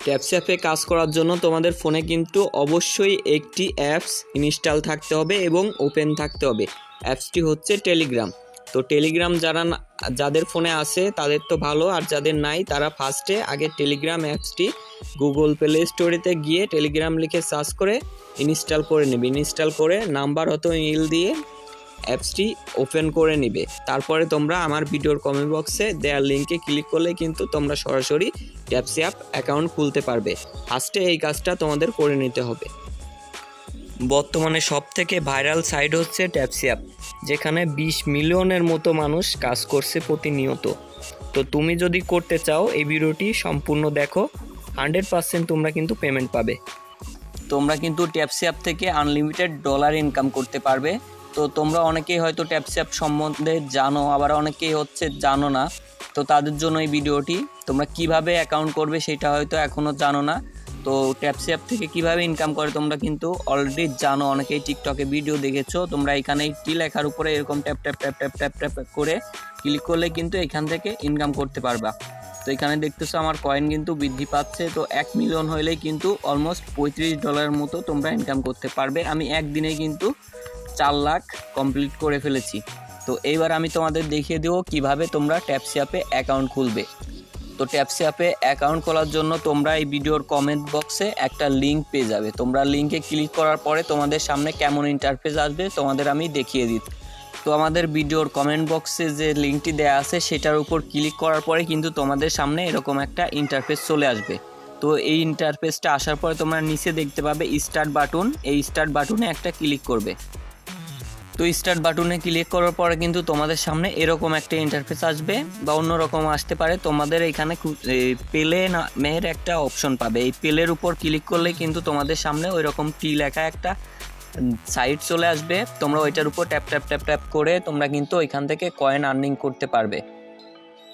Taps অ্যাপে কাজ করার জন্য তোমাদের ফোনে কিন্তু অবশ্যই একটি অ্যাপস ইনস্টল থাকতে হবে এবং ওপেন থাকতে হবে। অ্যাপসটি হচ্ছে টেলিগ্রাম। তো টেলিগ্রাম যারা যাদের ফোনে আছে, তাদের তো ভালো, আর যাদের নাই, তারা ফার্স্টে আগে টেলিগ্রাম অ্যাপসটি গুগল প্লে স্টোরেতে গিয়ে টেলিগ্রাম লিখে সার্চ করে ইনস্টল করে নেবে। ইনস্টল করে নাম্বার হতো ইমেল দিয়ে অ্যাপসটি ওপেন করে নিবে। তারপরে তোমরা আমার ভিডিওর কমেন্ট বক্সে দেওয়ার লিঙ্কে ক্লিক করলে কিন্তু তোমরা সরাসরি ট্যাপসি অ্যাপ অ্যাকাউন্ট খুলতে পারবে। ফার্স্টে এই কাজটা তোমাদের করে নিতে হবে। বর্তমানে সব থেকে ভাইরাল সাইট হচ্ছে ট্যাপসি অ্যাপ, যেখানে বিশ মিলিয়নের মতো মানুষ কাজ করছে প্রতিনিয়ত। তো তুমি যদি করতে চাও, এই ভিডিওটি সম্পূর্ণ দেখো, হান্ড্রেড পার্সেন্ট তোমরা কিন্তু পেমেন্ট পাবে। তোমরা কিন্তু ট্যাপসি অ্যাপ থেকে আনলিমিটেড ডলার ইনকাম করতে পারবে। তো তোমরা অনেকেই হয়তো ট্যাপসি অ্যাপ সম্বন্ধে জানো, আবার অনেকেই হচ্ছে জানো না। তো তাদের জন্য এই ভিডিওটি, তোমরা কীভাবে অ্যাকাউন্ট করবে সেটা হয়তো এখনও জানো না। তো ট্যাপসি অ্যাপ থেকে কীভাবে ইনকাম করে তোমরা কিন্তু অলরেডি জানো, অনেকেই টিকটকে ভিডিও দেখেছ। তোমরা এখানে টি লেখার উপরে এরকম tap tap tap tap tap tap করে ক্লিক করলে কিন্তু এখান থেকে ইনকাম করতে পারবা। তো এখানে দেখতেছো আমার কয়েন কিন্তু বৃদ্ধি পাচ্ছে, তো এক মিলিয়ন হইলেই কিন্তু অলমোস্ট পঁয়ত্রিশ ডলারের মতো তোমরা ইনকাম করতে পারবে। আমি একদিনে কিন্তু চার লাখ কমপ্লিট করে ফেলেছি। তো এইবার আমি তোমাদের দেখিয়ে দেবো কীভাবে তোমরা ট্যাপসি অ্যাপে অ্যাকাউন্ট খুলবে। তো ট্যাপসি অ্যাপে অ্যাকাউন্ট খোলার জন্য তোমরা এই ভিডিওর কমেন্ট বক্সে একটা লিঙ্ক পেয়ে যাবে। তোমরা লিঙ্কে ক্লিক করার পরে তোমাদের সামনে কেমন ইন্টারফেস আসবে তোমাদের আমি দেখিয়ে দিই। তো আমাদের ভিডিওর কমেন্ট বক্সে যে লিঙ্কটি দেওয়া আছে সেটার উপর ক্লিক করার পরে কিন্তু তোমাদের সামনে এরকম একটা ইন্টারফেস চলে আসবে। তো এই ইন্টারফেসটা আসার পরে তোমরা নিচে দেখতে পাবে স্টার্ট বাটন এই স্টার্ট বাটনে একটা ক্লিক করবে। তো স্টার্ট বাটনে ক্লিক করার পরে কিন্তু তোমাদের সামনে এরকম একটা ইন্টারফেস আসবে বা অন্যরকম আসতে পারে। তোমাদের এখানে পেলে নামের একটা অপশন পাবে। এই পেলের উপর ক্লিক করলে কিন্তু তোমাদের সামনে ওই রকম টি লেখা একটা সাইট চলে আসবে। তোমরা ওইটার উপর ট্যাপ ট্যাপ ট্যাপ ট্যাপ করে তোমরা কিন্তু ওইখান থেকে কয়েন আর্নিং করতে পারবে।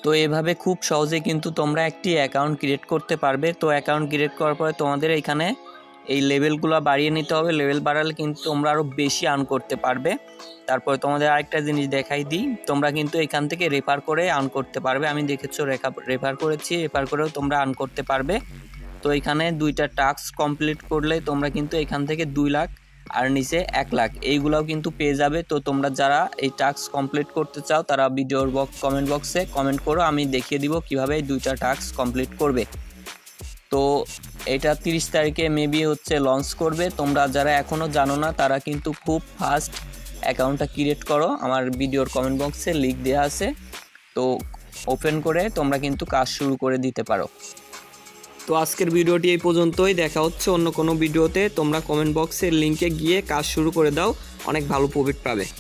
তো এভাবে খুব সহজে কিন্তু তোমরা একটি অ্যাকাউন্ট ক্রিয়েট করতে পারবে। তো অ্যাকাউন্ট ক্রিয়েট করার পরে তোমাদের এখানে এই লেভেলগুলো বাড়িয়ে নিতে হবে। লেভেল বাড়ালে কিন্তু তোমরা আরও বেশি আর্ন করতে পারবে। তারপরে তোমাদের আরেকটা জিনিস দেখাই দিই। তোমরা কিন্তু এখান থেকে রেফার করে আর্ন করতে পারবে। আমি দেখেছ রেখা রেফার করেছি রেফার করেও তোমরা আর্ন করতে পারবে। তো এখানে দুইটা টাস্ক কমপ্লিট করলে তোমরা কিন্তু এখান থেকে দুই লাখ আর নিচে এক লাখ। এইগুলাও কিন্তু পেয়ে যাবে। তো তোমরা যারা এই টাস্ক কমপ্লিট করতে চাও, তারা ভিডিওর বক্স কমেন্ট বক্সে কমেন্ট করো। আমি দেখিয়ে দিব কীভাবে এই দুইটা টাস্ক কমপ্লিট করবে। তো এটা তিরিশ তারিখে মেবি হচ্ছে লঞ্চ করবে। তোমরা যারা এখনও জানো না, তারা কিন্তু খুব ফাস্ট অ্যাকাউন্টটা ক্রিয়েট করো। আমার ভিডিওর কমেন্ট বক্সে লিঙ্ক দেওয়া আছে। তো ওপেন করে তোমরা কিন্তু কাজ শুরু করে দিতে পারো। তো আজকের ভিডিওটি এই পর্যন্তই। দেখা হচ্ছে অন্য কোনো ভিডিওতে। তোমরা কমেন্ট বক্সের লিঙ্কে গিয়ে কাজ শুরু করে দাও। অনেক ভালো প্রফিট পাবে।